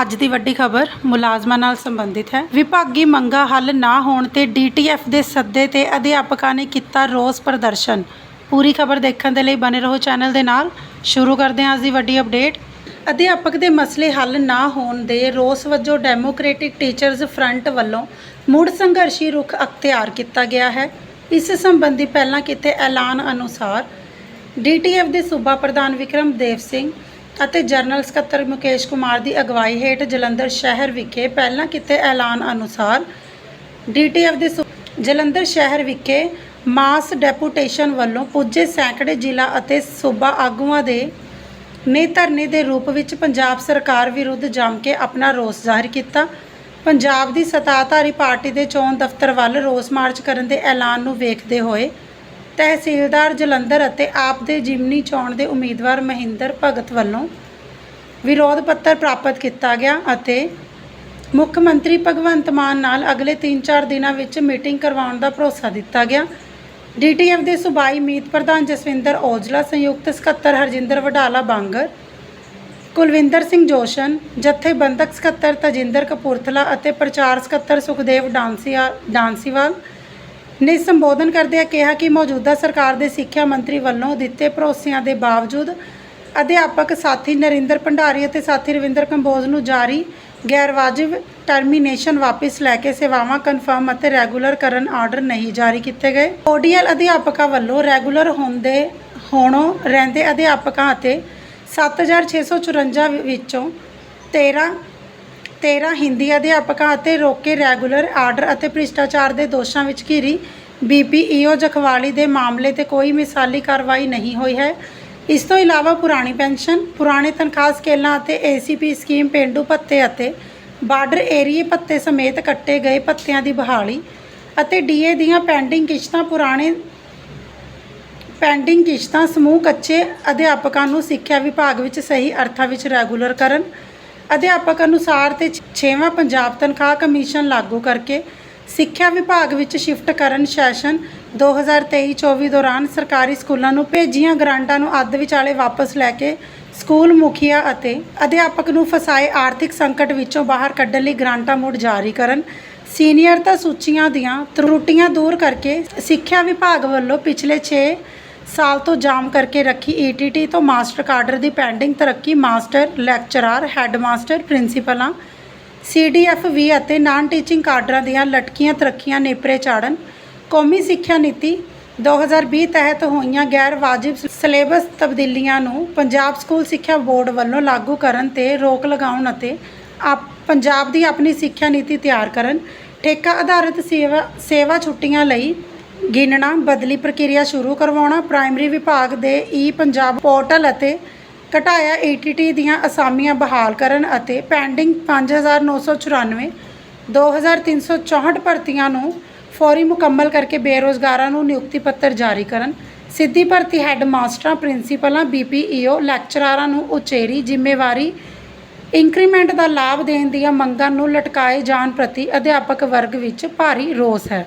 ਅੱਜ ਦੀ ਵੱਡੀ ਖਬਰ ਮੁਲਾਜ਼ਮਾਂ ਨਾਲ ਸੰਬੰਧਿਤ ਹੈ। ਵਿਭਾਗੀ ਮੰਗਾਂ ਹੱਲ ਨਾ ਹੋਣ ਤੇ ਡੀਟੀਐਫ ਦੇ ਸੱਦੇ ਤੇ ਅਧਿਆਪਕਾਂ ਨੇ ਕੀਤਾ ਰੋਸ ਪ੍ਰਦਰਸ਼ਨ। ਪੂਰੀ ਖਬਰ ਦੇਖਣ ਦੇ ਲਈ ਬਨੇ ਰਹੋ ਚੈਨਲ ਦੇ ਨਾਲ। ਸ਼ੁਰੂ ਕਰਦੇ ਹਾਂ ਅੱਜ ਦੀ ਵੱਡੀ ਅਪਡੇਟ। ਅਧਿਆਪਕ ਦੇ ਮਸਲੇ ਹੱਲ ਨਾ ਹੋਣ ਦੇ ਰੋਸ ਵਜੋਂ ਡੈਮੋਕ੍ਰੈਟਿਕ ਟੀਚਰਜ਼ ਫਰੰਟ ਵੱਲੋਂ ਮੁੜ ਸੰਘਰਸ਼ੀ ਰੁਖ ਅਖਤਿਆਰ ਕੀਤਾ ਗਿਆ ਹੈ। ਇਸ ਸੰਬੰਧੀ ਪਹਿਲਾਂ ਕੀਤੇ ਐਲਾਨ ਅਨੁਸਾਰ ਡੀਟੀਐਫ ਦੇ ਸੂਬਾ ਪ੍ਰਧਾਨ ਵਿਕਰਮ ਦੇਵ ਸਿੰਘ ਅਤੇ ਜਨਰਲ ਸਕੱਤਰ ਮੁਕੇਸ਼ ਕੁਮਾਰ ਦੀ ਅਗਵਾਈ ਹੇਠ ਜਲੰਧਰ ਸ਼ਹਿਰ ਵਿਖੇ ਪਹਿਲਾਂ ਕੀਤੇ ਐਲਾਨ ਅਨੁਸਾਰ ਡੀਟੀਐਫ ਦੇ ਸੂ- ਜਲੰਧਰ ਸ਼ਹਿਰ ਵਿਖੇ ਮਾਸ ਡੈਪੂਟੇਸ਼ਨ ਵੱਲੋਂ ਪੁੱਜੇ ਸੈਂਕੜੇ ਜ਼ਿਲ੍ਹਾ ਅਤੇ ਸੂਬਾ ਆਗੂਆਂ ਦੇ ਨੇ ਧਰਨੇ ਦੇ ਰੂਪ ਵਿੱਚ ਪੰਜਾਬ ਸਰਕਾਰ ਵਿਰੁੱਧ ਜੰਮ ਕੇ ਆਪਣਾ ਰੋਸ ਜ਼ਾਹਿਰ ਕੀਤਾ। ਪੰਜਾਬ ਦੀ ਸੱਤਾਧਾਰੀ ਪਾਰਟੀ ਦੇ ਚੋਣ ਦਫ਼ਤਰ ਵੱਲ ਰੋਸ ਮਾਰਚ ਕਰਨ ਦੇ ਐਲਾਨ ਨੂੰ ਵੇਖਦੇ ਹੋਏ ਤਹਿਸੀਲਦਾਰ ਜਲੰਧਰ ਅਤੇ ਆਪ ਦੇ ਜਿਮਨੀ ਚੋਣ ਦੇ ਉਮੀਦਵਾਰ ਮਹਿੰਦਰ ਭਗਤ ਵੱਲੋਂ ਵਿਰੋਧ ਪੱਤਰ ਪ੍ਰਾਪਤ ਕੀਤਾ ਗਿਆ ਅਤੇ ਮੁੱਖ ਮੰਤਰੀ ਭਗਵੰਤ ਮਾਨ ਨਾਲ ਅਗਲੇ 3-4 ਦਿਨਾਂ ਵਿੱਚ ਮੀਟਿੰਗ ਕਰਵਾਉਣ ਦਾ ਭਰੋਸਾ ਦਿੱਤਾ ਗਿਆ। ਡੀਟੀਐਫ ਦੇ ਸੂਬਾਈ ਮੀਤ ਪ੍ਰਧਾਨ ਜਸਵਿੰਦਰ ਔਜਲਾ, ਸੰਯੁਕਤ ਸਕੱਤਰ ਹਰਜਿੰਦਰ ਵਡਾਲਾ ਬਾਂਗਰ ਕੁਲਵਿੰਦਰ ਸਿੰਘ ਜੋਸ਼ਨ, ਜਥੇਬੰਦਕ ਸਕੱਤਰ ਤਜਿੰਦਰ ਕਪੂਰਥਲਾ ਅਤੇ ਪ੍ਰਚਾਰ ਸਕੱਤਰ ਸੁਖਦੇਵ ਡਾਂਸੀਆ ਡਾਂਸੀਵਾਲ ਨੇ ਸੰਬੋਧਨ ਕਰਦਿਆਂ ਕਿਹਾ ਕਿ ਮੌਜੂਦਾ ਸਰਕਾਰ ਦੇ ਸਿੱਖਿਆ ਮੰਤਰੀ ਵੱਲੋਂ ਦਿੱਤੇ ਭਰੋਸਿਆਂ ਦੇ ਬਾਵਜੂਦ ਅਧਿਆਪਕ ਸਾਥੀ ਨਰਿੰਦਰ ਭੰਡਾਰੀ ਅਤੇ ਸਾਥੀ ਰਵਿੰਦਰ ਕੰਬੋਜ ਨੂੰ ਜਾਰੀ ਗੈਰਵਾਜਿਬ ਟਰਮੀਨੇਸ਼ਨ ਵਾਪਸ ਲੈ ਕੇ ਸੇਵਾਵਾਂ ਕਨਫਰਮ ਅਤੇ ਰੈਗੂਲਰ ਕਰਨ ਆਰਡਰ ਨਹੀਂ ਜਾਰੀ ਕੀਤੇ ਗਏ। ਓਡੀਐਲ ਅਧਿਆਪਕਾਂ ਵੱਲੋਂ ਰੈਗੂਲਰ ਹੁੰਦੇ, ਹੋਣੋਂ ਰਹਿੰਦੇ ਅਧਿਆਪਕਾਂ ਅਤੇ 7654 ਵਿੱਚੋਂ 13 13 ਹਿੰਦੀ ਅਧਿਆਪਕਾਂ ਅਤੇ ਰੋਕੇ ਰੈਗੂਲਰ ਆਰਡਰ ਅਤੇ ਭ੍ਰਿਸ਼ਟਾਚਾਰ ਦੇ ਦੋਸ਼ਾਂ ਵਿੱਚ ਘਿਰੀ। ਬੀਪੀਈਓ ਜਖਵਾਲੀ ਦੇ ਮਾਮਲੇ ਤੇ ਕੋਈ ਮਿਸਾਲੀ ਕਾਰਵਾਈ ਨਹੀਂ ਹੋਈ ਹੈ। ਇਸ ਤੋਂ ਇਲਾਵਾ ਪੁਰਾਣੀ ਪੈਨਸ਼ਨ, ਪੁਰਾਣੇ ਤਨਖਾਹ ਸਕੇਲਾਂ ਅਤੇ ਏਸੀਪੀ ਸਕੀਮ ਪੇਂਡੂ ਭੱਤੇ ਅਤੇ ਬਾਰਡਰ ਏਰੀਏ ਭੱਤੇ ਸਮੇਤ ਕੱਟੇ ਗਏ ਭੱਤਿਆਂ ਦੀ ਬਹਾਲੀ ਅਤੇ ਡੀਏ ਦੀਆਂ ਪੈਂਡਿੰਗ ਕਿਸ਼ਤਾਂ ਪੁਰਾਣੇ ਪੈਂਡਿੰਗ ਕਿਸ਼ਤਾਂ ਸਮੂਹ ਕੱਚੇ ਅਧਿਆਪਕਾਂ ਨੂੰ ਸਿੱਖਿਆ ਵਿਭਾਗ ਵਿੱਚ ਸਹੀ ਅਰਥਾਂ ਵਿੱਚ ਰੈਗੂਲਰ ਕਰਨ ਅਧਿਆਪਕ ਅਨੁਸਾਰ ਤੇ 6ਵਾਂ ਪੰਜਾਬ ਤਨਖਾਹ ਕਮਿਸ਼ਨ ਲਾਗੂ ਕਰਕੇ ਸਿੱਖਿਆ ਵਿਭਾਗ ਵਿੱਚ ਸ਼ਿਫਟ ਕਰਨ ਸੈਸ਼ਨ 2023-24 ਦੌਰਾਨ ਸਰਕਾਰੀ ਸਕੂਲਾਂ ਨੂੰ ਭੇਜੀਆਂ ਗ੍ਰਾਂਟਾਂ ਨੂੰ ਅੱਧ ਵਿਚਾਲੇ ਵਾਪਸ ਲੈ ਕੇ ਸਕੂਲ ਮੁਖੀਆ ਅਤੇ ਅਧਿਆਪਕ ਨੂੰ ਫਸਾਏ ਆਰਥਿਕ ਸੰਕਟ ਵਿੱਚੋਂ ਬਾਹਰ ਕੱਢਣ ਲਈ ਗ੍ਰਾਂਟਾਂ ਮੁੜ ਜਾਰੀ ਕਰਨ। ਸੀਨੀਅਰਤਾ ਸੂਚੀਆਂ ਦੀਆਂ ਤਰੁੱਟੀਆਂ ਦੂਰ ਕਰਕੇ ਸਿੱਖਿਆ ਵਿਭਾਗ ਵੱਲੋਂ ਪਿਛਲੇ 6 ਸਾਲ ਤੋਂ ਜਾਮ ਕਰਕੇ ਰੱਖੀ ਈਟੀਟੀ ਤੋਂ ਮਾਸਟਰ ਕਾਡਰ ਦੀ ਪੈਂਡਿੰਗ ਤਰੱਕੀ ਮਾਸਟਰ, ਲੈਕਚਰਰ, ਹੈੱਡਮਾਸਟਰ, ਪ੍ਰਿੰਸੀਪਲਾਂ ਸੀਡੀਐਫ ਵੀ ਅਤੇ ਨਾਨ ਟੀਚਿੰਗ ਕਾਡਰਾਂ ਦੀਆਂ ਲਟਕੀਆਂ ਤਰੱਕੀਆਂ ਨੇਪਰੇ ਚਾੜਨ, ਕੌਮੀ ਸਿੱਖਿਆ ਨੀਤੀ 2020 ਤਹਿਤ ਹੋਈਆਂ ਗੈਰ ਵਾਜਿਬ ਸਿਲੇਬਸ ਤਬਦੀਲੀਆਂ ਨੂੰ ਪੰਜਾਬ ਸਕੂਲ ਸਿੱਖਿਆ ਬੋਰਡ ਵੱਲੋਂ ਲਾਗੂ ਕਰਨ ਤੇ ਰੋਕ ਲਗਾਉਣ ਅਤੇ ਆਪ, ਪੰਜਾਬ ਦੀ ਆਪਣੀ ਸਿੱਖਿਆ ਨੀਤੀ ਤਿਆਰ ਕਰਨ, ਠੇਕਾ ਆਧਾਰਿਤ ਸੇਵਾ ਸੇਵਾ ਛੁੱਟੀਆਂ ਲਈ ਗਿਣਨਾ, ਬਦਲੀ ਪ੍ਰਕਿਰਿਆ ਸ਼ੁਰੂ ਕਰਵਾਉਣਾ, ਪ੍ਰਾਇਮਰੀ ਵਿਭਾਗ ਦੇ ਈ ਪੰਜਾਬ ਪੋਰਟਲ ਅਤੇ ਘਟਾਇਆ ਈਟੀਟੀ ਦੀਆਂ ਅਸਾਮੀਆਂ ਬਹਾਲ ਕਰਨ ਅਤੇ ਪੈਂਡਿੰਗ 5994 2364 ਭਰਤੀਆਂ ਨੂੰ ਫੌਰੀ ਮੁਕੰਮਲ ਕਰਕੇ ਬੇਰੋਜ਼ਗਾਰਾਂ ਨੂੰ ਨਿਯੁਕਤੀ ਪੱਤਰ ਜਾਰੀ ਕਰਨ। ਸਿੱਧੀ ਭਰਤੀ ਹੈੱਡ ਮਾਸਟਰਾਂ ਪ੍ਰਿੰਸੀਪਲਾਂ ਬੀਪੀਈਓ ਲੈਕਚਰਾਰਾਂ ਨੂੰ ਉਚੇਰੀ ਜ਼ਿੰਮੇਵਾਰੀ ਇੰਕਰੀਮੈਂਟ ਦਾ ਲਾਭ ਦੇਣ ਦੀਆਂ ਮੰਗਾਂ ਨੂੰ ਲਟਕਾਏ ਜਾਣ ਪ੍ਰਤੀ ਅਧਿਆਪਕ ਵਰਗ ਵਿੱਚ ਭਾਰੀ ਰੋਸ ਹੈ।